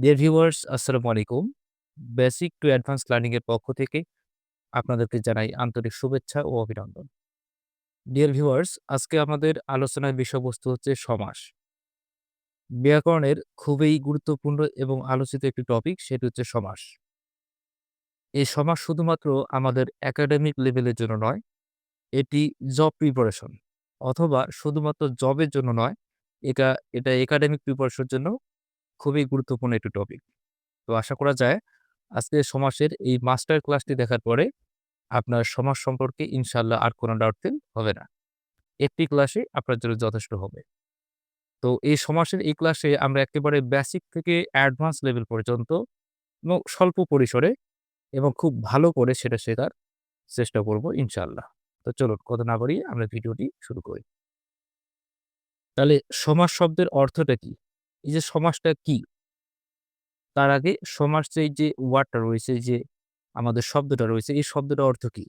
Dear viewers আসসালামু আলাইকুম। Basic to advance learning এর পক্ষ থেকে আপনাদেরকে জানাই আন্তরিক শুভেচ্ছা ও অভিনন্দন। ডিয়ার ভিউয়ার্স আজকে আমাদের আলোচনার বিষয়বস্তু হচ্ছে সমাস। ব্যাকরণের খুবই গুরুত্বপূর্ণ এবং আলোচিত একটি টপিক সেটি হচ্ছে সমাস। এই সমাস শুধুমাত্র আমাদের একাডেমিক লেভেলের জন্য নয়, এটি জব প্রিপারেশন অথবা শুধুমাত্র জবের জন্য নয়, এটা এটা একাডেমিক প্রিপারেশনের জন্য খুবই গুরুত্বপূর্ণ একটি টপিক। তো আশা করা যায়, আজকে সমাসের এই মাস্টার ক্লাসটি দেখার পরে আপনার সমাজ সম্পর্কে ইনশাল্লাহ আর কোনো ডাউট ফিল হবে না। একটি ক্লাসে আপনার জন্য যথেষ্ট হবে। তো এই সমাসের এই ক্লাসে আমরা একেবারে বেসিক থেকে অ্যাডভান্স লেভেল পর্যন্ত এবং স্বল্প পরিসরে এবং খুব ভালো করে সেটা শেখার চেষ্টা করব ইনশাল্লাহ তো চলুন, কথা না বাড়িয়ে আমরা ভিডিওটি শুরু করি। তাহলে সমাজ শব্দের অর্থটা কি? এই যে সমাসটা কি? তার আগে সমাসের যে যে ওয়ার্ডটা রয়েছে, যে আমাদের শব্দটা রয়েছে, এই শব্দটার অর্থ কি?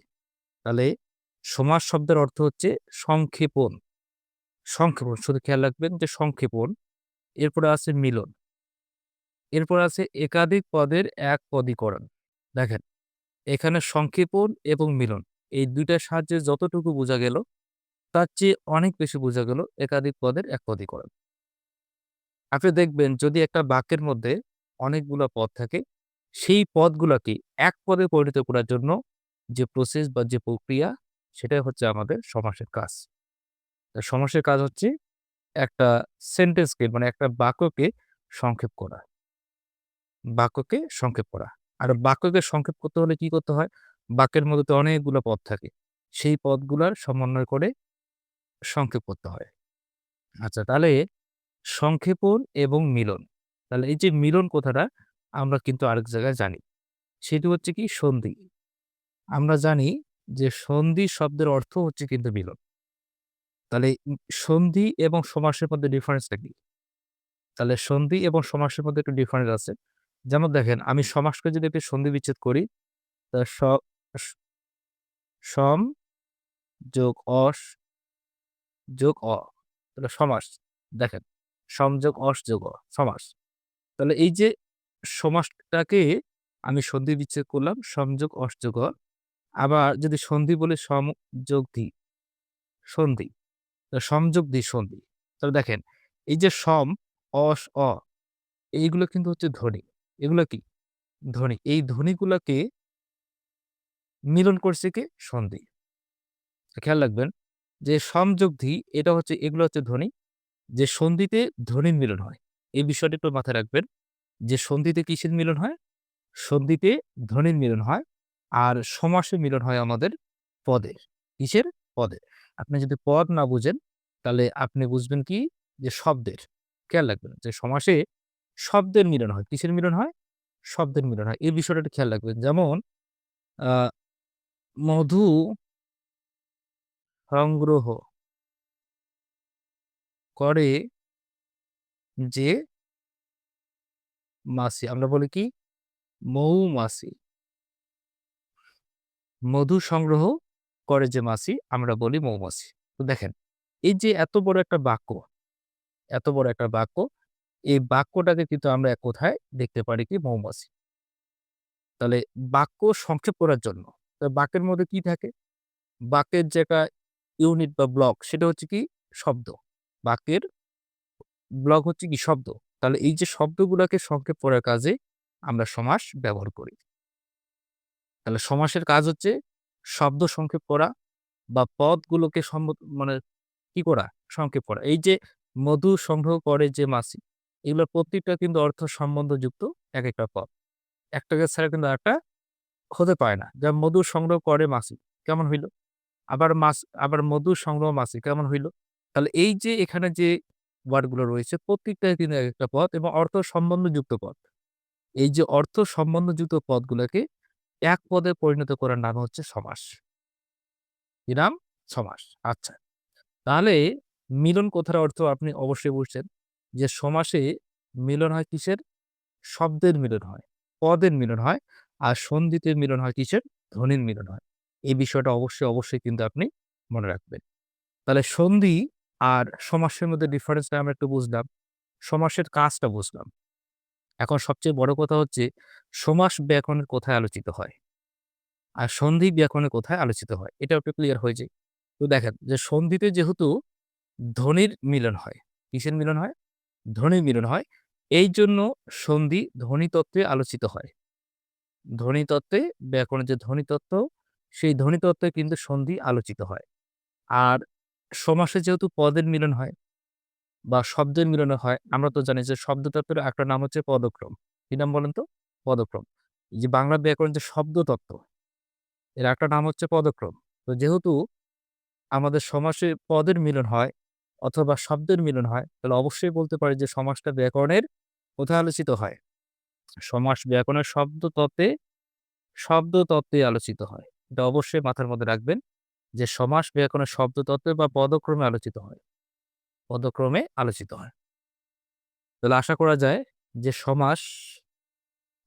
তাহলে সমাস শব্দের অর্থ হচ্ছে সংক্ষেপণ। সংক্ষেপণ, শুধু খেয়াল রাখবেন যে সংক্ষেপণ। এরপরে আছে মিলন। এরপর আছে একাধিক পদের এক পদীকরণ। দেখেন, এখানে সংক্ষেপণ এবং মিলন, এই দুইটার সাহায্যে যতটুকু বোঝা গেল, তার চেয়ে অনেক বেশি বোঝা গেল একাধিক পদের এক পদীকরণ। আপনি দেখবেন যদি একটা বাক্যের মধ্যে অনেকগুলা পদ থাকে, সেই পদগুলাকে এক পদে পরিণত করার জন্য যে প্রসেস বা যে প্রক্রিয়া সেটাই হচ্ছে আমাদের সমাসের কাজ। সমাসের কাজ হচ্ছে একটা সেন্টেন্সকে মানে একটা বাক্যকে সংক্ষেপ করা। বাক্যকে সংক্ষেপ করা। আর বাক্যকে সংক্ষেপ করতে হলে কি করতে হয়? বাক্যের মধ্যে তো অনেকগুলো পদ থাকে। সেই পদগুলার সমন্বয় করে সংক্ষেপ করতে হয়। আচ্ছা তাহলে সংক্ষেপণ এবং মিলন। তাহলে এই যে মিলন কথাটা আমরা কিন্তু আরেক জায়গায় জানি। সেটি হচ্ছে কি সন্ধি। আমরা জানি যে সন্ধি শব্দের অর্থ হচ্ছে কিন্তু মিলন। তাহলে সন্ধি এবং সমাসের মধ্যে ডিফারেন্সটা কি? তাহলে সন্ধি এবং সমাসের মধ্যে একটু ডিফারেন্স আছে। যেমন দেখেন, আমি সমাসকে যদি একটু সন্ধি বিচ্ছেদ করি, তা সম যোগ অস যোগ অ তাহলে সমাস। দেখেন সম যোগ অস সমাস। তাহলে এই যে সমাসটাকে আমি সন্ধি বিচ্ছেদ করলাম সম যোগ অস যোগ অ। আবার যদি সন্ধি বলে সম যোগ ধি সন্ধি। তো সম যোগ ধি সন্ধি। তাহলে দেখেন এই যে সম, অস, অ এইগুলো কিন্তু হচ্ছে ধ্বনি। এগুলো কি? ধ্বনি। এই ধ্বনিগুলাকে মিলন করছে কে? সন্ধি। খেয়াল রাখবেন যে সম যোগ ধি এটা হচ্ছে এগুলো হচ্ছে ধ্বনি। যে সন্ধিতে ধ্বনির মিলন হয়। এই বিষয়টা একটু মাথায় রাখবেন যে সন্ধিতে কিসের মিলন হয়? সন্ধিতে ধ্বনির মিলন হয়। আর সমাসে মিলন হয় আমাদের পদের। কিসের? পদের। আপনি যদি পদ না বুঝেন, তাহলে আপনি বুঝবেন কি? যে শব্দের। খেয়াল রাখবেন যে সমাসে শব্দের মিলন হয়। কিসের মিলন হয়? শব্দের মিলন হয়। এই বিষয়টা একটু খেয়াল রাখবেন। যেমন মধু সংগ্রহ করে যে মাছি। আমরা বলি কি? মৌমাছি। মধু সংগ্রহ করে যে মাছি আমরা বলি মৌমাছি। তো দেখেন এই যে এত বড় একটা বাক্য, এত বড় একটা বাক্য, এই বাক্যটাকে কিন্তু আমরা কোথায় দেখতে পারি কি? মৌমাছি। তাহলে বাক্য সংক্ষেপ করার জন্য বাক্যের মধ্যে কি থাকে? বাক্যের যে একটা ইউনিট বা ব্লক সেটা হচ্ছে কি? শব্দ। বাক্যের ব্লক হচ্ছে কি? শব্দ। তাহলে এই যে শব্দগুলাকে সংক্ষেপ করার কাজে আমরা সমাস ব্যবহার করি। তাহলে সমাসের কাজ হচ্ছে শব্দ সংক্ষেপ করা বা পদগুলোকে মানে কি করা? সংক্ষেপ করা। এই যে মধু সংগ্রহ করে যে মাছি, এগুলোর প্রত্যেকটা কিন্তু অর্থ সম্বন্ধযুক্ত এক একটা পদ। একটাকে ছাড়া কিন্তু একটা হতে পারে না। যা মধু সংগ্রহ করে মাছি, কেমন হইল? আবার মাছ আবার মধু সংগ্রহ মাছি কেমন হইল? তাহলে এই যে এখানে যে ওয়ার্ডগুলো রয়েছে প্রত্যেকটাই কিন্তু একেকটা পদ এবং অর্থ সম্বন্ধযুক্ত পদ। এই যে অর্থ সম্বন্ধযুক্ত পদগুলাকে এক পদে পরিণত করার নাম হচ্ছে সমাস। কি নাম? সমাস। আচ্ছা। তাহলে মিলন কথার অর্থ আপনি অবশ্যই বুঝছেন যে সমাসে মিলন হয় কিসের? শব্দের মিলন হয়, পদের মিলন হয়। আর সন্ধিতে মিলন হয় কিসের? ধ্বনির মিলন হয়। এই বিষয়টা অবশ্যই, অবশ্যই কিন্তু আপনি মনে রাখবেন। তাহলে সন্ধি আর সমাসের মধ্যে ডিফারেন্সটা আমরা একটু বুঝলাম। সমাসের কাজটা বুঝলাম। এখন সবচেয়ে বড় কথা হচ্ছে সমাস ব্যাকরণের কোথায় আলোচিত হয়? আর সন্ধি ব্যাকরণের কোথায় আলোচিত হয়? এটাও একটু ক্লিয়ার হয়ে যায়। তো দেখেন যে সন্ধিতে যেহেতু ধ্বনির মিলন হয়। কিসের মিলন হয়? ধ্বনির মিলন হয়। এই জন্য সন্ধি ধ্বনিতত্ত্বে আলোচিত হয়। ধ্বনিতত্ত্বে ব্যাকরণের যে ধ্বনিতত্ত্ব, সেই ধ্বনিতত্ত্বে কিন্তু সন্ধি আলোচিত হয়। আর সমাসে যেহেতু পদের মিলন হয় বা শব্দের মিলন হয়, আমরা তো জানি যে শব্দতত্ত্বের একটা নাম হচ্ছে পদক্রম। কি নাম বলেন তো? পদক্রম। যে বাংলা ব্যাকরণ যে শব্দতত্ত্ব, এর একটা নাম হচ্ছে পদক্রম। তো যেহেতু আমাদের সমাসে পদের মিলন হয় অথবা শব্দের মিলন হয়, তাহলে অবশ্যই বলতে পারি যে সমাসটা ব্যাকরণের কোথায় আলোচিত হয়? সমাস ব্যাকরণের শব্দতত্ত্বে শব্দতত্ত্বে আলোচিত হয়। এটা অবশ্যই মাথার মধ্যে রাখবেন যে সমাস ব্যাকরণের শব্দতত্ত্বে বা পদক্রমে আলোচিত হয়। পদক্রমে আলোচিত হয়। তাহলে আশা করা যায় যে সমাস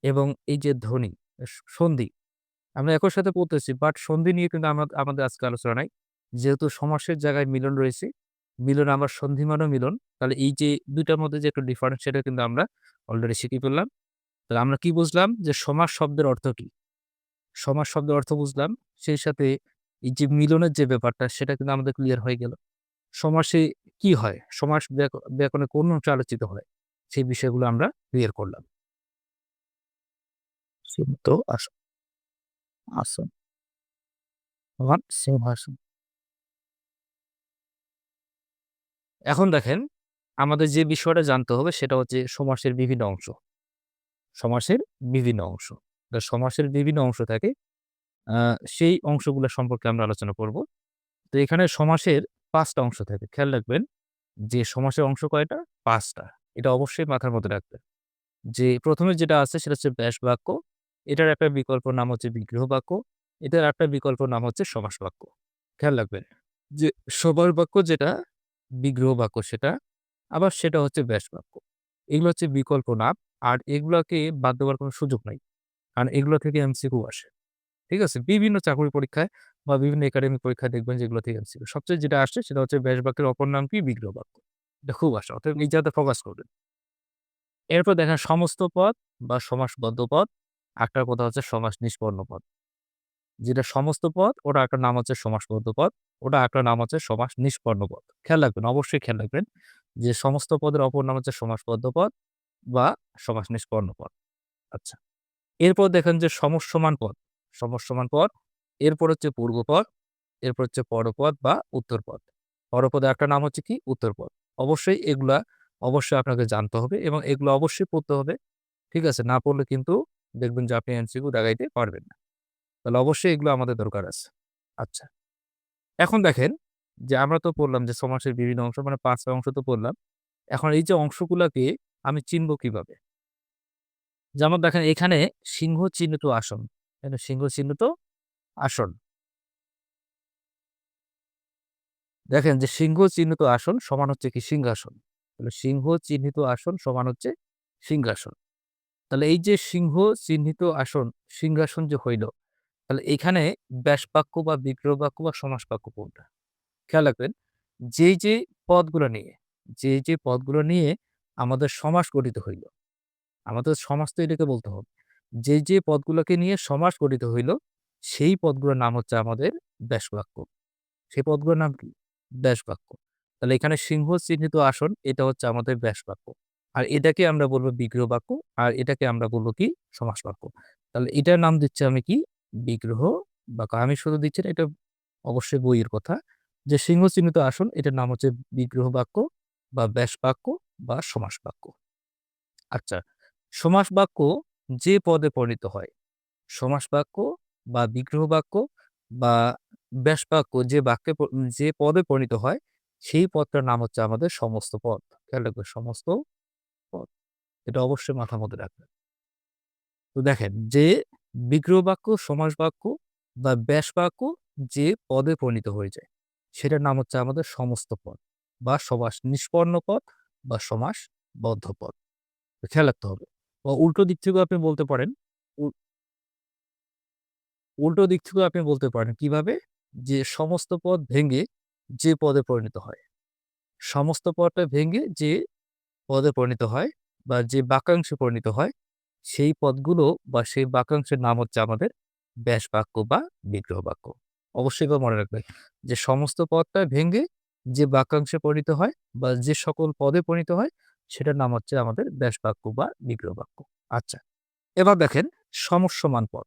এবং এই যে ধ্বনি, সন্ধি আমরা একই সাথে পড়তেছি বাট সন্ধি নিয়ে কিন্তু আমা আমাদের আজকে আলোচনা নাই। যেহেতু সমাসের জায়গায় মিলন রয়েছে, মিলন আবার সন্ধিমানও মিলন। তাহলে এই যে ২ টার মধ্যে যে একটা ডিফারেন্স সেটা কিন্তু আমরা অলরেডি শিখে ফেললাম। তাহলে আমরা কি বুঝলাম যে সমাস শব্দের অর্থ কি? সমাস শব্দের অর্থ বুঝলাম। সেই সাথে এই যে মিলনের যে ব্যাপারটা, সেটা কিন্তু আমাদের ক্লিয়ার হয়ে গেল। সমাসে কি হয়? সমাস ব্যাক, ব্যাকরণে কোন অংশে আলোচিত হয়? সেই বিষয়গুলো আমরা ক্লিয়ার করলাম। সিংহাসন। এখন দেখেন, আমাদের যে বিষয়টা জানতে হবে, সেটা হচ্ছে সমাসের বিভিন্ন অংশ। সমাসের বিভিন্ন অংশ। তা সমাসের বিভিন্ন অংশ থাকে। সেই অংশগুলো সম্পর্কে আমরা আলোচনা করব। তো এখানে সমাসের পাঁচটা অংশ থাকে। খেয়াল রাখবেন যে সমাসের অংশ কয়টা? পাঁচটা এটা অবশ্যই মাথার মধ্যে রাখবেন। যে প্রথমে যেটা আছে সেটা হচ্ছে ব্যাস বাক্য। এটার একটা বিকল্প নাম হচ্ছে বিগ্রহ বাক্য। এটার একটা বিকল্প নাম হচ্ছে সমাস বাক্য। খেয়াল রাখবেন যে সবার বাক্য যেটা বিগ্রহ বাক্য সেটা, আবার সেটা হচ্ছে ব্যাস বাক্য। এগুলো হচ্ছে বিকল্প নাম। আর এগুলাকে বাদ দেওয়ার কোনো সুযোগ নাই। কারণ এগুলো থেকে এমসিকিউ আসে। ঠিক আছে? বিভিন্ন চাকরি পরীক্ষায় বা বিভিন্ন একাডেমিক পরীক্ষায় দেখবেন যেগুলো থেকে এমসিকিউ। সবচেয়ে যেটা আসে সেটা হচ্ছে ব্যাস বাক্যের অপর নাম কি? বিগ্রহ বাক্য। এটা খুব আসে। অতএব এই জায়গাতে ফোকাস করবেন। এরপর দেখেন সমস্ত পদ বা সমাসবদ্ধ পদ। আরেকটার কথা হচ্ছে সমাস নিষ্পন্ন পদ। যেটা সমস্ত পদ ওটা একটা নাম হচ্ছে সমাসবদ্ধ পদ। ওটা আরেকটা নাম হচ্ছে সমাস নিষ্পন্ন পদ। খেয়াল রাখবেন, অবশ্যই খেয়াল রাখবেন যে সমস্ত পদের অপর নাম হচ্ছে সমাসবদ্ধ পদ বা সমাস নিষ্পন্ন পদ। আচ্ছা। এরপর দেখেন যে সমসমান পদ। সমসমান পদ, এরপর হচ্ছে পূর্বপদ, এরপর হচ্ছে পরপদ বা উত্তরপদ। পরপদের একটা নাম হচ্ছে কি? উত্তরপদ। অবশ্যই এগুলা অবশ্যই আপনাকে জানতে হবে এবং এগুলো অবশ্যই পড়তে হবে। ঠিক আছে? না পড়লে কিন্তু দেখবেন যে আপনি এমসিকিউ দাগাইতে পারবেন না। তাহলে অবশ্যই এগুলো আমাদের দরকার আছে। আচ্ছা। এখন দেখেন যে আমরা তো পড়লাম যে সমাসের বিভিন্ন অংশ মানে পাঁচটা অংশ তো পড়লাম। এখন এই যে অংশগুলাকে আমি চিনব কীভাবে? যেমন দেখেন এখানে সিংহ চিহ্নিত আসন। সিংহ চিহ্নিত আসন। দেখেন যে সিংহ চিহ্নিত আসন সমান হচ্ছে কি? সিংহাসন। তাহলে সিংহ চিহ্নিত আসন সমান হচ্ছে সিংহাসন। তাহলে এই যে সিংহ চিহ্নিত আসন, সিংহাসন যে হইল, তাহলে এখানে ব্যাস বাক্য বা বিগ্রহ বাক্য বা সমাস বাক্য কোনটা? খেয়াল রাখবেন যেই, যে পদগুলো নিয়ে যেই, যে পদগুলো নিয়ে আমাদের সমাস গঠিত হইল, আমাদের সমাস তো এটাকে বলতে হবে। যেই, যে পদগুলোকে নিয়ে সমাস গঠিত হইল, সেই পদগুলোর নাম হচ্ছে আমাদের ব্যাস বাক্য। সেই পদগুলোর নাম কি? ব্যাস বাক্য। তাহলে এখানে সিংহ চিহ্নিত আসন এটা হচ্ছে আমাদের ব্যাস বাক্য। আর এটাকে আমরা বলব বিগ্রহ বাক্য আর এটাকে আমরা বলব কি? সমাস বাক্য। তাহলে এটার নাম দিচ্ছি আমি কি? বিগ্রহ বাক্য। আমি শুধু দিচ্ছি এটা অবশ্যই বইয়ের কথা। যে সিংহ চিহ্নিত আসন এটার নাম হচ্ছে বিগ্রহ বাক্য বা ব্যাস বাক্য বা সমাস বাক্য। আচ্ছা, সমাস বাক্য যে পদে পরিণত হয়, সমাস বাক্য বা বিগ্রহ বাক্য বা ব্যাস বাক্য যে বাক্যে যে পদে পরিণত হয়, সেই পদটার নাম হচ্ছে আমাদের সমস্ত পদ। খেয়াল রাখবেন সমস্ত পদ। এটা অবশ্যই মাথার মধ্যে রাখবেন। তো দেখেন যে বিগ্রহ বাক্য, সমাস বাক্য বা ব্যাস বাক্য যে পদে পরিণত হয়ে যায়, সেটার নাম হচ্ছে আমাদের সমস্ত পদ বা সমাস নিষ্পন্ন পদ বা সমাস বদ্ধ পদ। খেয়াল রাখতে হবে। বা উল্টো দিক থেকেও আপনি বলতে পারেন উল্টো দিক থেকেও আপনি বলতে পারেন কীভাবে? যে সমস্ত পদ ভেঙে যে পদে পরিণত হয়। সমস্ত পদটা ভেঙে যে পদে পরিণত হয়, বা যে বাক্যাংশে পরিণত হয় সেই পদগুলো বা সেই বাক্যাংশের নাম হচ্ছে আমাদের ব্যাস বাক্য বা বিগ্রহ বাক্য অবশ্যই এবার মনে রাখবেন যে সমস্ত পদটা ভেঙে যে বাক্যাংশে পরিণত হয় বা যে সকল পদে পরিণত হয় সেটার নাম হচ্ছে আমাদের ব্যাস বাক্য বা বিগ্রহ বাক্য আচ্ছা এবার দেখেন সমস্যমান পদ।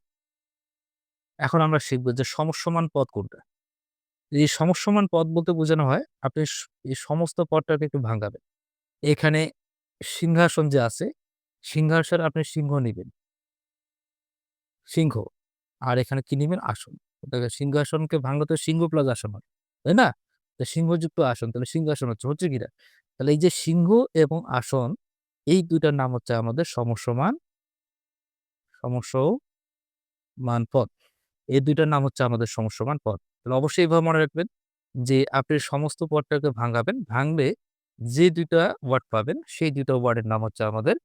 এখন আমরা শিখব যে সমস্যমান পদ কোনটা? এই সমস্যমান পদ বলতে বোঝানো হয় আপনি এই সমস্ত পদটাকে একটু ভাঙাবেন। এখানে সিংহাসন যে আছে, সিংহাসন আপনি সিংহ নেবেন। সিংহ, আর এখানে কি নেবেন? আসন। সিংহাসনকে ভাঙলে তো সিংহ প্লাস আসন হয়, তাই না? সিংহযুক্ত আসন, তাহলে সিংহাসন হচ্ছে হচ্ছে কিনা তাহলে এই যে সিংহ এবং আসন, এই দুইটার নাম হচ্ছে আমাদের সমস্যমান সমস্যমান পদ। এই দুইটার নাম হচ্ছে আমাদের সমস্যমান পদ। তাহলে অবশ্যই এইভাবে মনে রাখবেন যে আপনি সমস্ত পদটাকে ভাঙাবেন, ভাঙলে যে দুইটা ওয়ার্ড পাবেন, সেই দুইটা ওয়ার্ডের নাম হচ্ছে আমাদের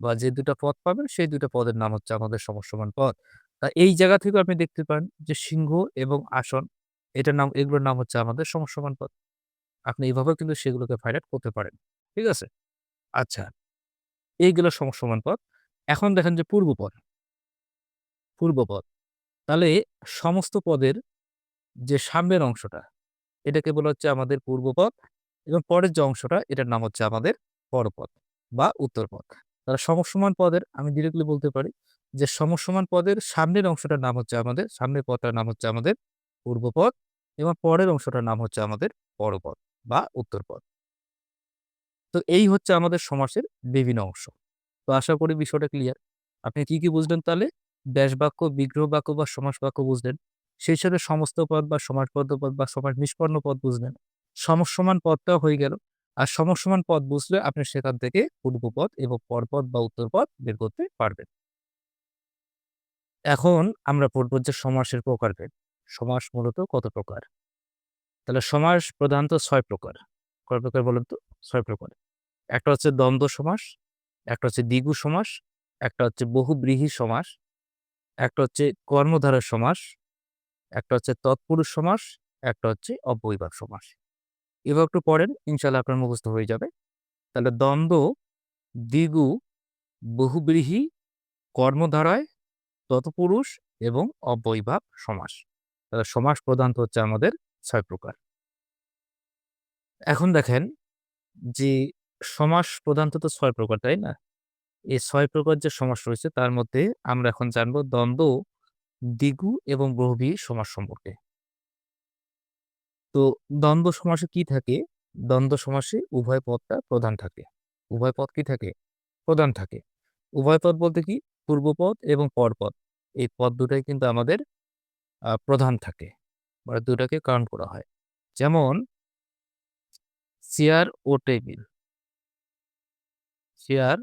বা যে দুটা পদ পাবেন, সেই দুটো পদের নাম হচ্ছে আমাদের সমস্যমান পদ। তা এই জায়গা থেকে আপনি দেখতে পান যে সিংহ এবং আসন, এটার নাম, এগুলোর নাম হচ্ছে আমাদের সমস্যমান পদ। আপনি এইভাবেও কিন্তু সেগুলোকে ফাইন্ড করতে পারেন। ঠিক আছে? আচ্ছা। এইগুলো সমস্যমান পদ এখন দেখেন যে পূর্বপদ পূর্বপদ তাহলে সমস্ত পদের যে সামনের অংশটা, এটাকে বলা হচ্ছে আমাদের পূর্বপদ এবং পরের যে অংশটা, এটার নাম হচ্ছে আমাদের পরপদ বা উত্তরপদ তাহলে সমসমান পদের, আমি ডিরেক্টলি বলতে পারি যে সমসমান পদের সামনের অংশটার নাম হচ্ছে আমাদের, সামনের পদটার নাম হচ্ছে আমাদের পূর্বপদ এবং পরের অংশটার নাম হচ্ছে আমাদের পরপদ বা উত্তরপদ। তো এই হচ্ছে আমাদের সমাসের বিভিন্ন অংশ। তো আশা করি বিষয়টা ক্লিয়ার আপনি কি কি বুঝলেন তাহলে? ব্যাস বাক্য বিগ্রহ বাক্য বা সমাস বাক্য বুঝলেন। সেই সাথে সমস্ত পদ বা সমাসবদ্ধ পদ বা সমাস নিষ্পন্ন পদ বুঝলেন। সমসমান পদটাও হয়ে গেল। আর সমসমান পদ বুঝলে আপনি সেখান থেকে পূর্ব পূর্বপদ এবং পরপদ বা উত্তরপদ বের করতে পারবেন। এখন আমরা পড়ব যে সমাসের প্রকারভেদ। সমাস মূলত কত প্রকার? তাহলে সমাস প্রধানত ছয় প্রকার। কয় প্রকার বলুন তো? ছয় প্রকার। একটা হচ্ছে দ্বন্দ্ব সমাস, একটা হচ্ছে দ্বিগু সমাস, একটা হচ্ছে বহুব্রীহি সমাস, একটা হচ্ছে কর্মধারয় সমাস, একটা হচ্ছে তৎপুরুষ সমাস, একটা হচ্ছে অব্যয়ভাব সমাস। এবার একটু পড়েন ইনশাল্লাহ আপনার মুখস্থ হয়ে যাবে। তাহলে দ্বন্দ্ব, দ্বিগু, বহুব্রীহি, কর্মধারায়, তৎপুরুষ এবং অব্যয়ভাব সমাস। তাহলে সমাস প্রধানত হচ্ছে আমাদের ছয় প্রকার। এখন দেখেন যে সমাস প্রধানত তো ছয় প্রকার, তাই না? এই ছয় প্রকার যে সমাস রয়েছে, তার মধ্যে আমরা এখন জানব দ্বন্দ্ব, দ্বিগু এবং বহুব্রীহি সমাস সম্পর্কে। তো দ্বন্দ্ব সমাসে কি থাকে? দ্বন্দ্ব সমাসে উভয় পদটা প্রধান থাকে। উভয় পদ কি থাকে? প্রধান থাকে। উভয় পদ বলতে কি? পূর্বপদ এবং পরপদ এই পদ দুটাই কিন্তু আমাদের প্রধান থাকে। বা দুটাকে কাউন্ট করা হয়। যেমন চেয়ার ও টেবিল চেয়ার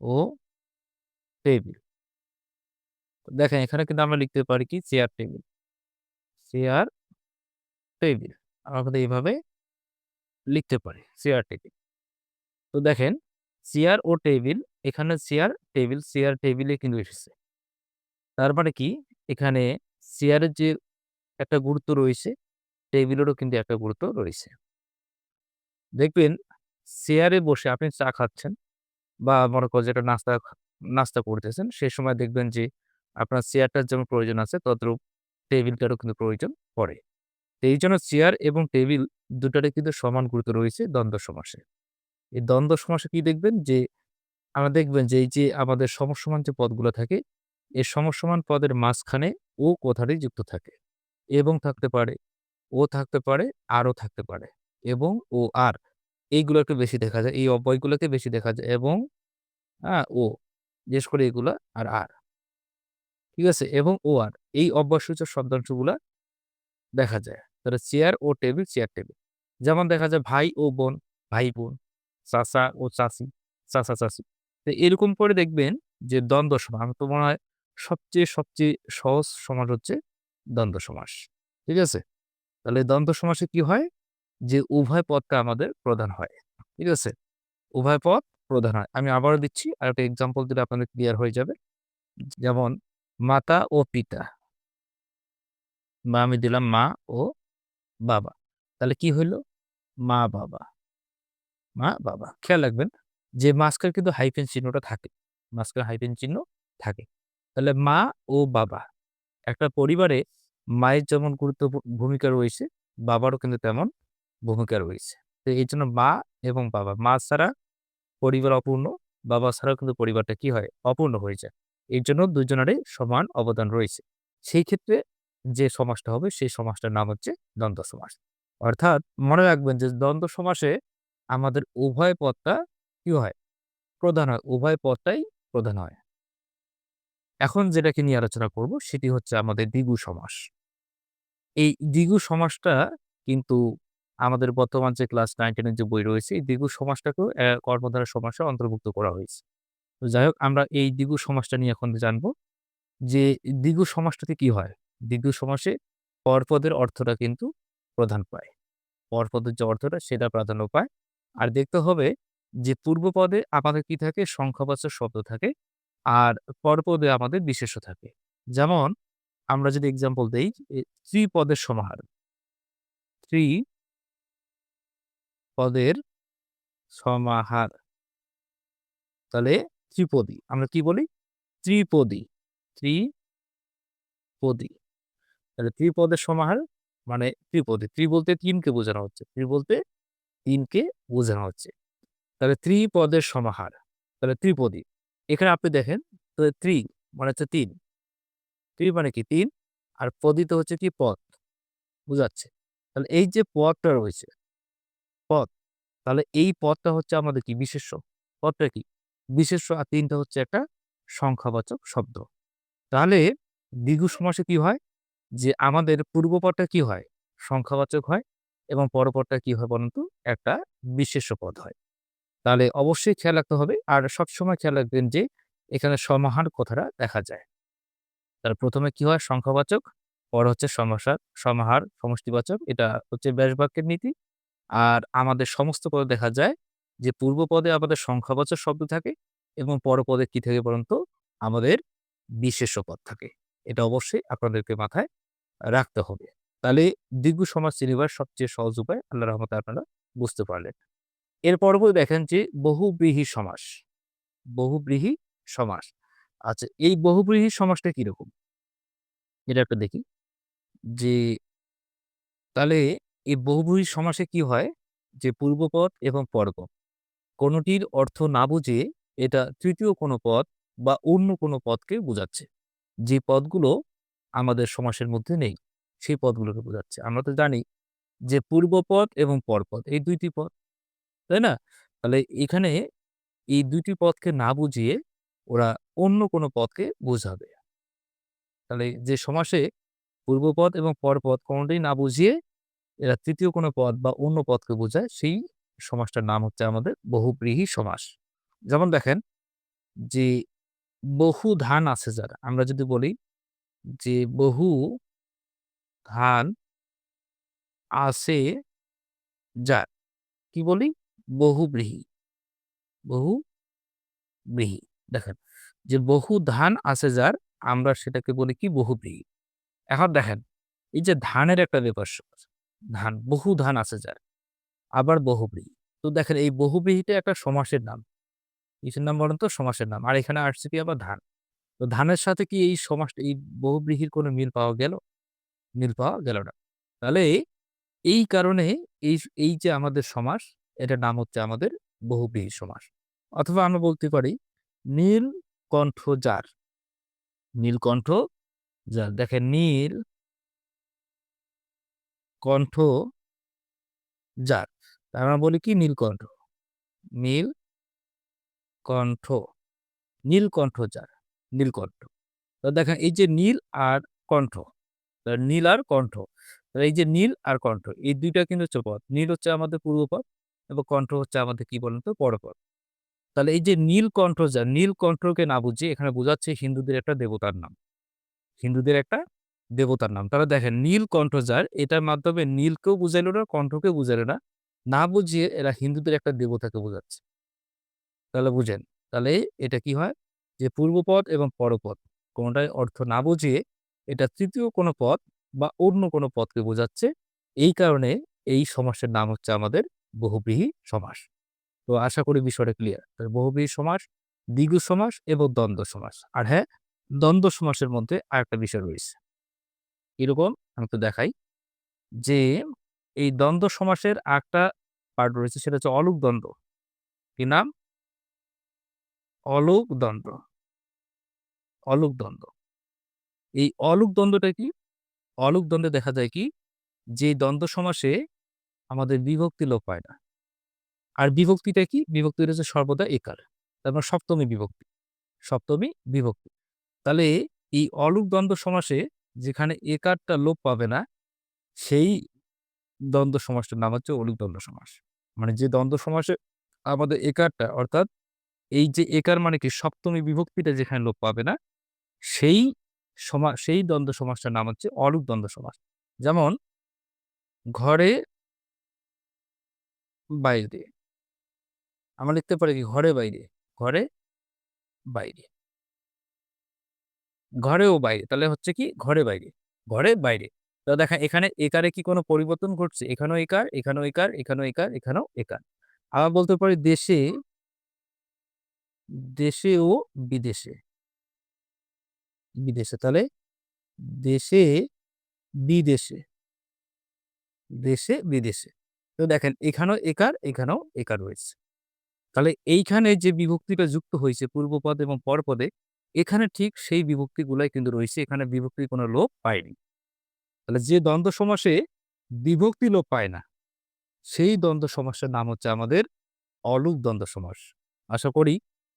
ও টেবিল দেখেন, এখানে কিন্তু আমরা লিখতে পারি কি? চেয়ার টেবিল চেয়ার টেবিল আমরা কিন্তু এইভাবে লিখতে পারি চেয়ার টেবিল তো দেখেন চেয়ার ও টেবিল এখানে চেয়ার টেবিল চেয়ার টেবিলে কিন্তু এসেছে। তার মানে কি? এখানে চেয়ারের যে একটা গুরুত্ব রয়েছে টেবিলেরও কিন্তু একটা গুরুত্ব রয়েছে। দেখবেন চেয়ারে বসে আপনি চা খাচ্ছেন বা মনে করেন যেটা নাস্তা নাস্তা করতেছেন সেই সময় দেখবেন যে আপনার চেয়ারটার যেমন প্রয়োজন আছে, তদ্রূপ টেবিলটারও কিন্তু প্রয়োজন পড়ে। এই জন্য চেয়ার এবং টেবিল দুটারই কিন্তু সমান গুরুত্ব রয়েছে দ্বন্দ্ব সমাসে। এই দ্বন্দ্ব সমাসে কি দেখবেন যে, আমরা দেখবেন যে এই যে আমাদের সমসমান যে পদগুলো থাকে, এই সমসমান পদের মাঝখানে ও কথাটি যুক্ত থাকে। এবং থাকতে পারে, ও থাকতে পারে আরও থাকতে পারে এবং ও, আর। এইগুলোকে বেশি দেখা যায়, এই অব্যয়গুলোকে বেশি দেখা যায় এবং হ্যাঁ ও, বিশেষ করে এগুলা আর আর। ঠিক আছে? এবং ও, আর, এই অব্যয়সূচক শব্দাংশগুলা দেখা যায়। তাহলে চেয়ার ও টেবিল চেয়ার টেবিল যেমন দেখা যায় ভাই ও বোন, ভাই বোন, চাচা ও চাচি, চাচা চাচি। তো এরকম করে দেখবেন যে দ্বন্দ্ব সমাস তো মনে হয় সবচেয়ে সবচেয়ে সহজ সমাস হচ্ছে দ্বন্দ্ব সমাস, ঠিক আছে? তাহলে দ্বন্দ্ব সমাসে কি হয়? যে উভয় পদটা আমাদের প্রধান হয়, ঠিক আছে? উভয় পদ প্রধান হয়। আমি আবারও দিচ্ছি, আর একটা এক্সাম্পল দিলে আপনাদের ক্লিয়ার হয়ে যাবে। যেমন, মাতা ও পিতা। বা আমি দিলাম মা ও বাবা। তাহলে কি হইল? মা, বাবা। মা, বাবা। খেয়াল রাখবেন, যে মাঝখানে কিন্তু হাইফেন চিহ্নটা থাকে। মাঝখানে হাইফেন চিহ্ন থাকে। তাহলে মা ও বাবা। একটা পরিবারে মায়ের যেমন গুরুত্ব ভূমিকা রয়েছে, বাবারও কিন্তু তেমন ভূমিকা রয়েছে। তো এই জন্য মা এবং বাবা। মা ছাড়া পরিবার অপূর্ণ, বাবা ছাড়াও কিন্তু পরিবারটা কি হয়? অপূর্ণ হয়ে যায়। এর জন্য দুজনেরই সমান অবদান রয়েছে। সেই ক্ষেত্রে যে সমাজটা হবে সেই সমাজটার নাম হচ্ছে দ্বন্দ্ব সমাস। অর্থাৎ মনে রাখবেন যে দ্বন্দ্ব সমাসে আমাদের উভয় পথটা কি হয়? প্রধান হয়। উভয় পথটাই প্রধান হয়। এখন যেটাকে নিয়ে আলোচনা করব সেটি হচ্ছে আমাদের দ্বিগু সমাস। এই দ্বিগু সমাসটা কিন্তু আমাদের বর্তমান যে ক্লাস 9, 10 এর যে বই রয়েছে এই দ্বিগু সমাসটাকেও অ্যা কর্মধারয় সমাসে অন্তর্ভুক্ত করা হয়েছে। তো যাই হোক আমরা এই দ্বিগু সমাসটা নিয়ে এখন জানব। যে দ্বিগু সমাসটাতে কি হয়? দ্বিগু সমাসে পরপদের অর্থটা কিন্তু প্রধান পায়। পরপদের যে অর্থটা সেটা প্রাধান্য পায়। আর দেখতে হবে যে পূর্বপদে আমাদের কি থাকে? সংখ্যাবাচক শব্দ থাকে। আর পরপদে আমাদের বিশেষ্য থাকে। যেমন, আমরা যদি এক্সাম্পল দেই ত্রিপদের সমাহার। ত্রি পদের সমাহার। তাহলে ত্রিপদী। আমরা কি বলি? ত্রিপদী। ত্রিপদী। তাহলে ত্রিপদের সমাহার মানে ত্রিপদী। ত্রি বলতে তিনকে বোঝানো হচ্ছে। ত্রি বলতে তিনকে বোঝানো হচ্ছে। তাহলে ত্রিপদের সমাহার। তাহলে ত্রিপদী। এখানে আপনি দেখেন ত্রি মানে হচ্ছে তিন ত্রি মানে কি? তিন আর পদিত হচ্ছে কি? পথ বুঝাচ্ছে। তাহলে এই যে পথটা রয়েছে, পথ তাহলে এই পথটা হচ্ছে আমাদের কি? বিশেষ্য। পথটা কি? বিশেষ্য আর তিনটা হচ্ছে একটা সংখ্যাবাচক শব্দ। তাহলে দ্বিগু সমাসে কি হয়? যে আমাদের পূর্বপদটা কি হয়? সংখ্যাবাচক হয় এবং পরপদটা কি হয় বলুন? একটা বিশেষ্য পদ হয়। তাহলে অবশ্যই খেয়াল রাখতে হবে। আর সবসময় খেয়াল রাখবেন যে এখানে সমাহার কথাটা দেখা যায়। তাহলে প্রথমে কি হয়? সংখ্যাবাচক, পর হচ্ছে সমাসার সমাহার, সমষ্টিবাচক। এটা হচ্ছে ব্যাস বাক্যের নীতি। আর আমাদের সমস্ত পদে দেখা যায় যে পূর্বপদে আমাদের সংখ্যাবাচক শব্দ থাকে এবং পরপদে কি থাকে পর্যন্ত আমাদের বিশেষ পদ থাকে। এটা অবশ্যই আপনাদেরকে মাথায় রাখতে হবে। তাহলে দীর্ঘ সমাজ চিনিবার সবচেয়ে সহজ উপায় আল্লাহ রহমতে আপনারা বুঝতে পারলেন। এর পরপরই দেখেন যে বহুব্রীহি সমাস। বহুব্রীহি সমাস। আচ্ছা এই বহুব্রীহি সমাসটা কীরকম? এটা একটু দেখি। যে তাহলে এই বহুব্রীহি সমাসে কি হয়? যে পূর্বপদ এবং পরপদ কোনটির অর্থ না বুঝে এটা তৃতীয় কোনো পদ বা অন্য কোনো পদকে বোঝাচ্ছে। যে পদগুলো আমাদের সমাসের মধ্যে নেই, সেই পদগুলোকে বোঝাচ্ছে। আমরা তো জানি যে পূর্বপদ এবং পরপদ এই ২ টি পদ। তাই না? তাহলে এখানে এই ২ টি পদকে না বুঝিয়ে ওরা অন্য কোনো পদকে বোঝাবে। তাহলে যে সমাসে পূর্বপদ এবং পরপদ কোনটাই না বুঝিয়ে এরা তৃতীয় কোনো পদ বা অন্য পদকে বোঝায়, সেই সমাসটার নাম হচ্ছে আমাদের বহুব্রীহি সমাস। যেমন দেখেন যে বহু ধান আছে যারা, আমরা যদি বলি যে বহু ধান আছে যার। কি বলি? বহুব্রীহি। বহুব্রীহি। দেখেন যে বহু ধান আছে যার আমরা সেটাকে বলি কি? বহুব্রীহি। এখন দেখেন এই যে ধানের একটা ব্যাপার ধান, বহু ধান আছে যার। আবার বহুব্রীহি। তো দেখেন এই বহুব্রীহিটা একটা সমাসের নাম। কিসের নাম বলেন তো? সমাসের নাম। আর এখানে আসছে কি আবার ধান। তো ধানের সাথে কি এই সমাসটা এই বহুব্রীহির কোনো মিল পাওয়া গেল? মিল পাওয়া গেল না। তাহলে এই কারণে এই এই যে আমাদের সমাস এটার নাম হচ্ছে আমাদের বহুব্রীহি সমাস। অথবা আমরা বলতে পারি নীলকণ্ঠ যার। নীলকণ্ঠ যার। দেখেন নীল কণ্ঠ যার। আমরা বলি কি? নীলকণ্ঠ। নীল কণ্ঠ। নীলকণ্ঠ যার। নীলকণ্ঠ। তো দেখেন এই যে নীল আর কণ্ঠ। নীল আর কণ্ঠ। এই যে নীল আর কণ্ঠ, এই দুইটা কিন্তু হচ্ছে পদ। নীল হচ্ছে আমাদের পূর্বপদ এবং কণ্ঠ হচ্ছে আমাদের কি বলেন তো? পরপদ। তাহলে এই যে নীলকণ্ঠ যার, নীলকণ্ঠকে না বুঝিয়ে এখানে বোঝাচ্ছে হিন্দুদের একটা দেবতার নাম। হিন্দুদের একটা দেবতার নাম। তাহলে দেখেন নীলকণ্ঠ যার এটার মাধ্যমে নীলকেও বুঝাইল না, কণ্ঠকেও বুঝাইল না। না বুঝিয়ে এরা হিন্দুদের একটা দেবতাকে বোঝাচ্ছে। তাহলে বুঝেন। তাহলে এটা কি হয়? যে পূর্বপদ এবং পরপদ কোনটাই অর্থ না বুঝিয়ে এটা তৃতীয় কোনো পদ বা অন্য কোনো পদকে বোঝাচ্ছে। এই কারণে এই সমস্যার নাম হচ্ছে আমাদের বহুব্রীহি সমাস। তো আশা করি বিষয়টা ক্লিয়ার। তো বহুব্রীহি সমাস, দ্বিগু সমাস এবং দ্বন্দ্ব সমাস। আর হ্যাঁ, দ্বন্দ্ব সমাসের মধ্যে আরেকটা বিষয় রয়েছে। কীরকম? আমি একটু দেখাই। যে এই দ্বন্দ্ব সমাসের আরেকটা পার্ট রয়েছে সেটা হচ্ছে অলুক দ্বন্দ্ব। কি নাম? অলুক দ্বন্দ্ব। অলুক দ্বন্দ্ব। এই অলুক দ্বন্দ্বটা কি? অলুক দ্বন্দ্বে দেখা যায় কি? যে দ্বন্দ্ব সমাসে আমাদের বিভক্তি লোপ পায় না। আর বিভক্তিটা কি? বিভক্তিটা হচ্ছে সর্বদা একার। তার মানে সপ্তমী বিভক্তি। সপ্তমী বিভক্তি। তাহলে এই অলুক দ্বন্দ্ব সমাসে যেখানে একারটা লোপ পাবে না, সেই দ্বন্দ্ব সমাসটার নাম হচ্ছে অলুক দ্বন্দ্ব সমাস। মানে যে দ্বন্দ্ব সমাসে আমাদের একারটা অর্থাৎ এই যে একার মানে কি সপ্তমী বিভক্তিটা যেখানে লোপ পাবে না, সেই সমা সেই দ্বন্দ্ব সমাসটার নাম হচ্ছে অলুক দ্বন্দ্ব সমাস। যেমন ঘরে বাইরে। আমরা লিখতে পারি কি ঘরে বাইরে, ঘরে বাইরে। ঘরেও বাইরে। তাহলে হচ্ছে কি ঘরে বাইরে, ঘরে বাইরে। তো দেখেন এখানে একারে কি কোনো পরিবর্তন ঘটছে? এখানেও একার, এখানেও একার, এখানেও একার, এখানেও একার। আবার বলতে পারি দেশে দেশে ও বিদেশে। বিদেশে তাহলে দেশে, বিদেশে। দেশে, বিদেশে। তো দেখেন এখানেও একার, এখানেও একার রয়েছে। তাহলে এইখানে যে বিভক্তিটা যুক্ত হয়েছে পূর্বপদ এবং পরপদে, এখানে ঠিক সেই বিভক্তিগুলাই কিন্তু রয়েছে। এখানে বিভক্তির কোনো লোপ পায়নি। তাহলে যে দ্বন্দ্ব সমাসে বিভক্তি লোপ পায় না, সেই দ্বন্দ্ব সমাসের নাম হচ্ছে আমাদের অলুক দ্বন্দ্ব সমাস। আশা করি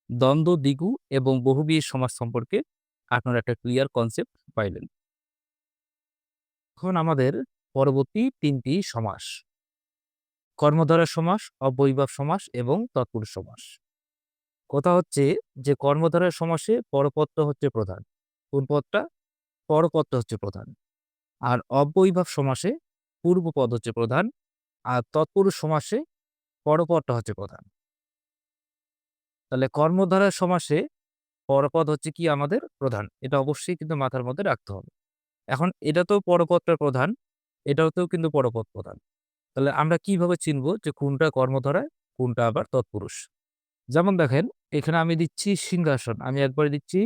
দ্বন্দ্ব, দ্বিগু এবং বহুব্রীহি সমাজ সম্পর্কে আপনারা একটা ক্লিয়ার কনসেপ্ট পাইলেন। এখন আমাদের পরবর্তী তিনটি সমাস। কর্মধারয় সমাস, অব্যয়ীভাব সমাস এবং তৎপুরুষ সমাস। কথা হচ্ছে যে কর্মধারয় সমাসে পরপত্র হচ্ছে প্রধান। কোন পদটা? পরপদটা হচ্ছে প্রধান। আর অব্যয়ীভাব সমাসে পূর্বপদ হচ্ছে প্রধান। আর তৎপুরুষ সমাসে পরপদটা হচ্ছে প্রধান। তাহলে কর্মধারয় সমাসে পরপদ হচ্ছে কি আমাদের প্রধান। এটা অবশ্যই কিন্তু মাথার মধ্যে রাখতে হবে। এখন এটাতেও পরপদটা প্রধান, এটাতেও কিন্তু পরপদ প্রধান। তাহলে আমরা কীভাবে চিনব যে কোনটা কর্মধারয়, কোনটা আবার তৎপুরুষ? যেমন দেখেন এখানে আমি দিচ্ছি সিংহাসন। আমি একবারে দিচ্ছি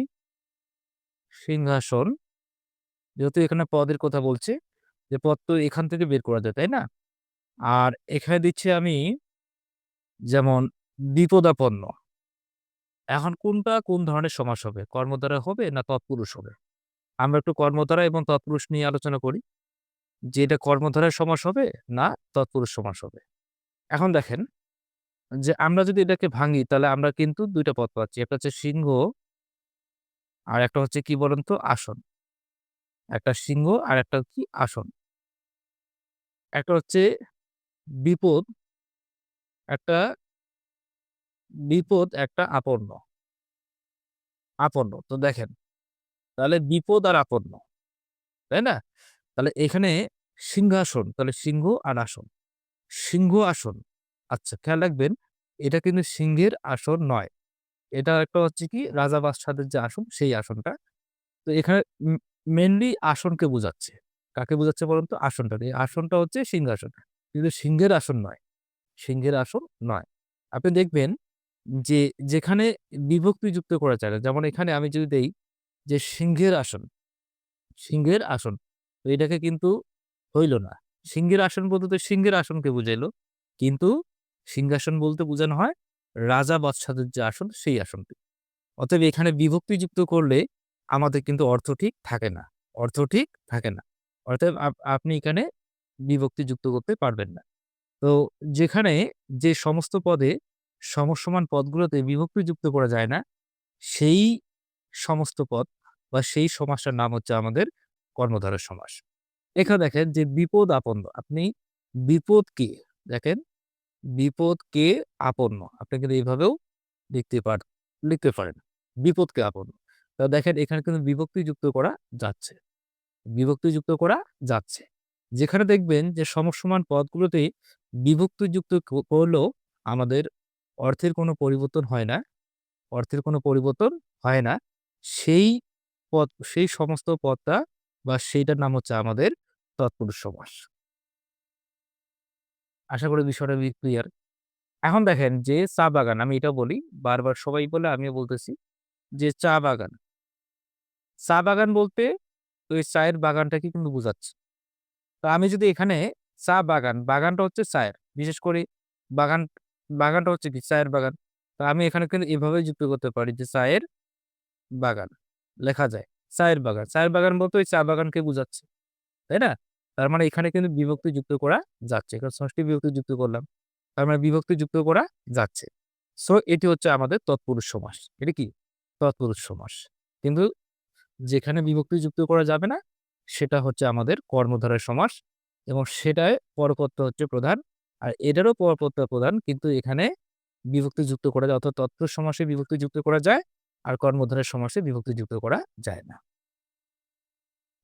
সিংহাসন। যেহেতু এখানে পদের কথা বলছে, যে পদ তো এখান থেকে বের করা যায়, তাই না? আর এখানে দিচ্ছি আমি যেমন বিপদাপন্ন। এখন কোনটা কোন ধরনের সমাস হবে? কর্মধারয় হবে না তৎপুরুষ হবে? আমরা একটু কর্মধারয় এবং তৎপুরুষ নিয়ে আলোচনা করি। যে এটা কর্মধারায় সমাস হবে না তৎপুরুষ সমাস হবে? এখন দেখেন যে আমরা যদি এটাকে ভাঙি তাহলে আমরা কিন্তু দুইটা পথ পাচ্ছি। একটা হচ্ছে সিংহ আর একটা হচ্ছে কি বলুন তো? আসন। একটা সিংহ আর একটা কি? আসন। একটা হচ্ছে বিপদ একটা বিপদ, একটা আপন্ন। আপন্ন। তো দেখেন, তাহলে বিপদ আর আপন্ন। তাই না? তাহলে এখানে সিংহাসন, তাহলে সিংহ আর আসন। সিংহ আসন। আচ্ছা খেয়াল রাখবেন, এটা কিন্তু সিংহের আসন নয়। এটা একটা হচ্ছে কি রাজা বাদশাদের যে আসন, সেই আসনটা। তো এখানে মেনলি আসনকে বোঝাচ্ছে। কাকে বোঝাচ্ছে বলুন তো? আসনটা। এই আসনটা হচ্ছে সিংহাসন। কিন্তু সিংহের আসন নয়। সিংহের আসন নয়। আপনি দেখবেন যে যেখানে বিভক্তি যুক্ত করা যায় না। যেমন এখানে আমি যদি দেই যে সিংহের আসন, সিংহের আসন। তো এটাকে কিন্তু হইল না। সিংহের আসন বলতে সিংহের আসনকে বুঝাইলো। কিন্তু সিংহাসন বলতে বোঝানো হয় রাজা বাদশাদের যে আসন, সেই আসনটি। অতএব এখানে বিভক্তি যুক্ত করলে আমাদের কিন্তু অর্থ ঠিক থাকে না। অর্থ ঠিক থাকে না। অর্থাৎ আপনি এখানে বিভক্তি যুক্ত করতে পারবেন না। তো যেখানে যে সমস্ত পদে সমসমান পদগুলোতে বিভক্তি যুক্ত করা যায় না, সেই সমস্ত পদ বা সেই সমাসটার নাম হচ্ছে আমাদের কর্মধারয় সমাস। এখানে দেখেন যে বিপদ আপন্ন। আপনি বিপদকে দেখেন বিপদকে আপন্ন। আপনি কিন্তু এইভাবেও লিখতে পার, লিখতে পারেন। বিপদকে আপন্ন। তো দেখেন, এখানে কিন্তু বিভক্তি যুক্ত করা যাচ্ছে। বিভক্তি যুক্ত করা যাচ্ছে। যেখানে দেখবেন যে সমসমান পদগুলোতে বিভক্তি যুক্ত করলেও আমাদের অর্থের কোনো পরিবর্তন হয় না। অর্থের কোনো পরিবর্তন হয় না। সেই পদ, সেই সমস্ত পদটা বা সেইটার নাম হচ্ছে আমাদের তৎপুরুষ সমাস। আশা করি বিষয়টা ক্লিয়ার। এখন দেখেন যে চা বাগান আমি এটা বলি বারবার সবাই বলে আমিও বলতেছি যে চা বাগান। চা বাগান বলতে ওই চায়ের বাগানটাকে কিন্তু বোঝাচ্ছে। তো আমি যদি এখানে চা বাগান, বাগানটা হচ্ছে চায়ের। বিশেষ করে বাগান বাগানটা হচ্ছে কি চায়ের বাগান। তো আমি এখানে কিন্তু এভাবেই যুক্ত করতে পারি যে চায়ের বাগান লেখা যায়। চায়ের বাগান। চায়ের বাগান বলতে ওই চা বাগানকে বোঝাচ্ছে। তাই না? তার মানে এখানে কিন্তু বিভক্তি যুক্ত করা যাচ্ছে। এখানে ষষ্ঠী বিভক্তি যুক্ত করলাম। তার মানে বিভক্তি যুক্ত করা যাচ্ছে। সো এটি হচ্ছে আমাদের তৎপুরুষ সমাস। এটা কি? তৎপুরুষ সমাস। কিন্তু যেখানে বিভক্তি যুক্ত করা যাবে না, সেটা হচ্ছে আমাদের কর্মধারয় সমাস এবং সেটায় পরপত্র হচ্ছে প্রধান। আর এটারও পরপত্র প্রধান কিন্তু এখানে বিভক্তি যুক্ত করা যায় অর্থাৎ তৎপুরুষ সমাসে বিভক্তি যুক্ত করা যায় আর কর্মধারয় সমাসে বিভক্তি যুক্ত করা যায় না।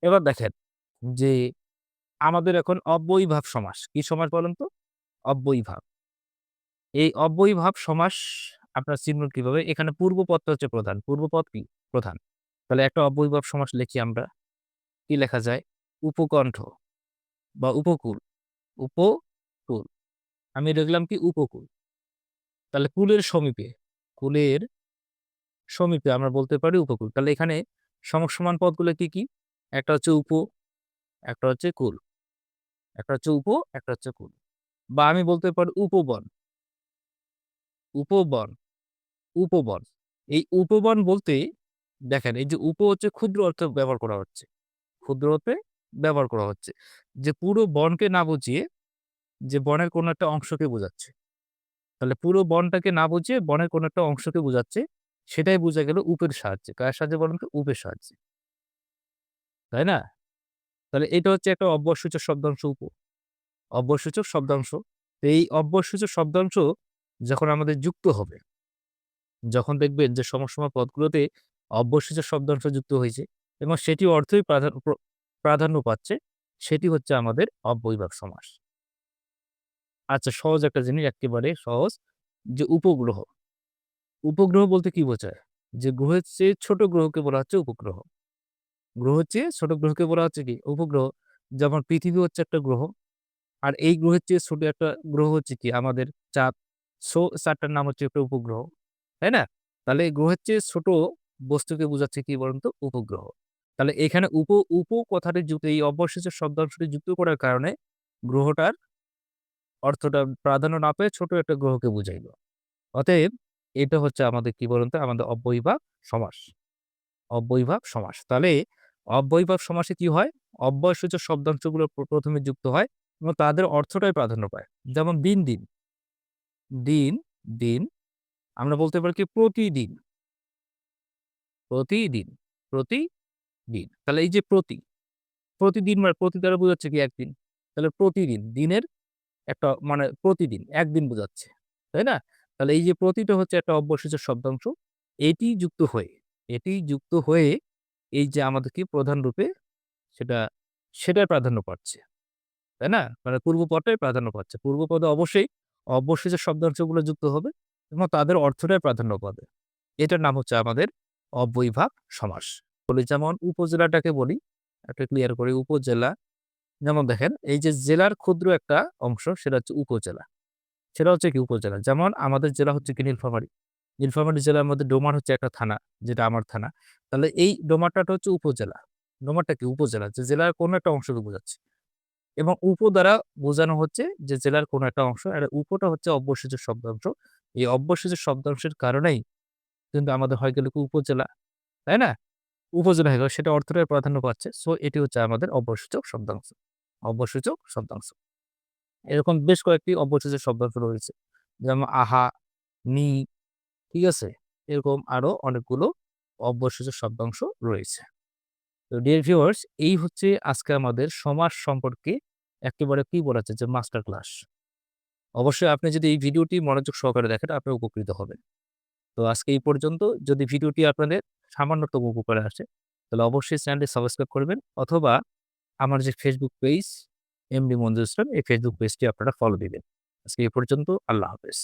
এবার দেখেন যে আমাদের এখন অব্যয়ীভাব সমাস। কি সমাস বলেন তো? অব্যয়ীভাব। এই অব্যয়ীভাব সমাস আপনারা চিনবেন কীভাবে? এখানে পূর্বপদটা হচ্ছে প্রধান। পূর্বপদ কি? প্রধান। তাহলে একটা অব্যয়ীভাব সমাস লিখি আমরা। কি লেখা যায়? উপকণ্ঠ বা উপকূল। উপকূল। আমি লিখলাম কি? উপকূল। তাহলে কুলের সমীপে, কুলের সমীপে আমরা বলতে পারি উপকূল। তাহলে এখানে সমসমান পদগুলো কি, কি? একটা হচ্ছে উপ, একটা হচ্ছে কুল। একটা হচ্ছে উপ, একটা হচ্ছে কুল। বা আমি বলতে পারি উপবন। উপবন, উপবন। এই উপবন বলতে দেখেন এই যে উপ হচ্ছে ক্ষুদ্র অর্থে ব্যবহার করা হচ্ছে। ক্ষুদ্র অর্থে ব্যবহার করা হচ্ছে। যে পুরো বনকে না বুঝিয়ে যে বনের কোনো একটা অংশকে বোঝাচ্ছে। তাহলে পুরো বনটাকে না বুঝিয়ে বনের কোনো একটা অংশকে বোঝাচ্ছে। সেটাই বোঝা গেল উপের সাহায্যে। কার সাহায্যে বলেন তো? উপের সাহায্যে। তাই না? তাহলে এটা হচ্ছে একটা অব্যয়সূচক শব্দাংশ উপ। অব্যয়সূচক শব্দাংশ। এই অব্যয়সূচক শব্দাংশ যখন আমাদের যুক্ত হবে, যখন দেখবেন যে সমসময় পদগুলোতে অব্যয়সূচক শব্দাংশ যুক্ত হয়েছে এবং সেটি অর্থই প্রাধান প্র প্রাধান্য পাচ্ছে, সেটি হচ্ছে আমাদের অব্যয়ীভাব সমাস। আচ্ছা সহজ একটা জিনিস একেবারে সহজ যে উপগ্রহ। উপগ্রহ বলতে কি বোঝায়? যে গ্রহের চেয়ে ছোট গ্রহকে বলা হচ্ছে উপগ্রহ। গ্রহের চেয়ে ছোট গ্রহকে বলা হচ্ছে কি? উপগ্রহ। যেমন পৃথিবী হচ্ছে একটা গ্রহ। আর এই গ্রহের চেয়ে ছোট একটা গ্রহ হচ্ছে কি? আমাদের চাঁদ। সো চাঁদটার নাম হচ্ছে একটা উপগ্রহ। তাই না? তাহলে গ্রহের চেয়ে ছোট বস্তুকে বোঝাচ্ছে কি বলুন তো? উপগ্রহ। তাহলে এখানে উপ, উপ কথাটি যুক্ত এই অব্যয়সূচক শব্দাংশটি যুক্ত করার কারণে গ্রহটার অর্থটা প্রাধান্য না পেয়ে ছোট একটা গ্রহকে বুঝাইল। অতএব এটা হচ্ছে আমাদের কি বলুন তো? আমাদের অব্যয়ীভাব সমাস। অব্যয়ীভাব সমাস। তাহলে অব্যয়ীভাব সমাসে কি হয়? অব্যয়সূচক শব্দাংশগুলো প্র প্রথমে যুক্ত হয় এবং তাদের অর্থটাই প্রাধান্য পায়। যেমন দিন, দিন। দিন, দিন। আমরা বলতে পারি কি? প্রতিদিন। প্রতিদিন, প্রতিদিন। তাহলে এই যে প্রতি, প্রতিদিন মানে প্রতি দ্বারা বোঝাচ্ছে কি? একদিন। তাহলে প্রতিদিন, দিনের একটা মানে প্রতিদিন, একদিন বোঝাচ্ছে। তাই না? তাহলে এই যে প্রতিটা হচ্ছে একটা অব্যয়সূচক শব্দাংশ। এটি যুক্ত হয়ে, এটি যুক্ত হয়ে এই যে আমাদেরকে প্রধান রূপে সেটা, সেটার প্রাধান্য পাচ্ছে। তাই না? মানে পূর্বপদটাই প্রাধান্য পাচ্ছে। পূর্বপদে অবশ্যই অব্যয়সূচক শব্দাংশগুলো যুক্ত হবে এবং তাদের অর্থটাই প্রাধান্য পাবে। এটার নাম হচ্ছে আমাদের অব্যয়ীভাব সমাস। বলি যেমন উপজেলাটাকে বলি, একটা ক্লিয়ার করি উপজেলা। যেমন দেখেন এই যে জেলার ক্ষুদ্র একটা অংশ সেটা হচ্ছে উপজেলা। সেটা হচ্ছে কি উপজেলা। যেমন আমাদের জেলা হচ্ছে কি নীলফামারী। নীলফামারী জেলার মধ্যে ডোমার হচ্ছে একটা থানা, যেটা আমার থানা। তাহলে এই ডোমারটাটা হচ্ছে উপজেলা। ডোমারটা কি? উপজেলা। যে জেলার কোনো একটা অংশকে বোঝাচ্ছে। এবং উপ দ্বারা বোঝানো হচ্ছে যে জেলার কোনো একটা অংশ। আর উপটা হচ্ছে অব্যয়সূচক শব্দাংশ। এই অব্যয়সূচক শব্দাংশের কারণেই কিন্তু আমাদের হয়ে গেল উপজেলা। তাই না? উপজেলা হয়ে গেল সেটা অর্থটাই প্রাধান্য পাচ্ছে। সো এটি হচ্ছে আমাদের অব্যয়সূচক শব্দাংশ। অব্যয়সূচক শব্দাংশ। এরকম বেশ কয়েকটি অব্যয়সূচক শব্দাংশ রয়েছে। যেমন আহা, নি, ঠিক আছে? এরকম আরও অনেকগুলো অব্যয়সূচক শব্দাংশ রয়েছে। তো ডিয়ার ভিউয়ার্স এই হচ্ছে আজকে আমাদের সমাস সম্পর্কে একেবারে কি বলা যে মাস্টার ক্লাস। অবশ্যই আপনি যদি এই ভিডিওটি মনোযোগ সহকারে দেখেন আপনি উপকৃত হবেন। তো আজকে এই পর্যন্ত যদি ভিডিওটি আপনাদের সামান্যতম উপকারে আসে তাহলে অবশ্যই চ্যানেলটি সাবস্ক্রাইব করবেন অথবা আমার যে Facebook page MD Manjur Islam এই ফেসবুক পেজটি আপনারা ফলো দিবেন। আজকে এ পর্যন্ত আল্লাহ হাফেজ।